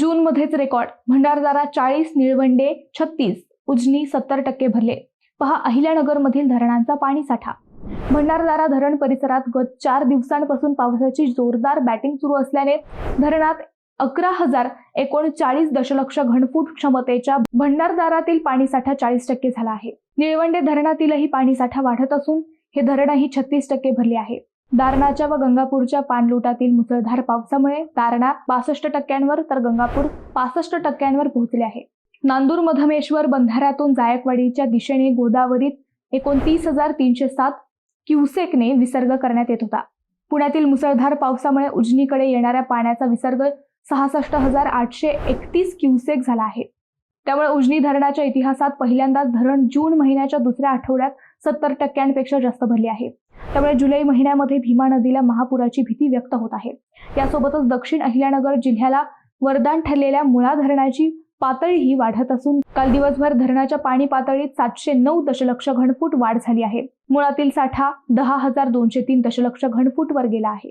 जून मध्येच रेकॉर्ड. भंडारदारा चाळीस निळवंडे छत्तीस उजनी सत्तर टक्के भरले. पहा अहिल्यानगरमधील धरणांचा पाणी साठा. भंडारदारा धरण परिसरात गत चार दिवसांपासून पावसाची जोरदार बॅटिंग सुरू असल्याने धरणात अकरा हजार एकोणचाळीस दशलक्ष घनफूट क्षमतेच्या भंडारदारातील पाणीसाठा चाळीस टक्के झाला आहे. निळवंडे धरणातीलही पाणीसाठा वाढत असून हे धरणही छत्तीस टक्के भरले आहे. दारणाच्या व गंगापूरच्या पाणलोटातील मुसळधार पावसामुळे दारणा बासष्ट टक्क्यांवर तर गंगापूर पासष्ट टक्क्यांवर पोहोचले आहे. नांदूर मधमेश्वर बंधाऱ्यातून जायकवाडीच्या दिशेने गोदावरीत एकोणतीस हजार तीनशे सात क्युसेकने विसर्ग करण्यात येत होता. पुण्यातील मुसळधार पावसामुळे उजनीकडे येणाऱ्या पाण्याचा विसर्ग सहासष्ट हजार आठशे एकतीस क्युसेक झाला आहे. त्यामुळे उजनी धरणाच्या इतिहासात पहिल्यांदाच धरण जून महिन्याच्या दुसऱ्या आठवड्यात सत्तर टक्क्यांपेक्षा जास्त भरली आहे त्यामुळे जुलै महिन्यामध्ये भीमा नदीला महापुराची भीती व्यक्त होत आहे. यासोबतच दक्षिण अहिल्यानगर जिल्ह्याला वरदान ठरलेल्या मुळा धरणाची पातळीही वाढत असून काल दिवसभर धरणाच्या पाणी पातळीत सातशे नऊ दशलक्ष घनफूट वाढ झाली आहे. मुळातील साठा दहा हजार दोनशे तीन दशलक्ष घनफूट वर गेला आहे.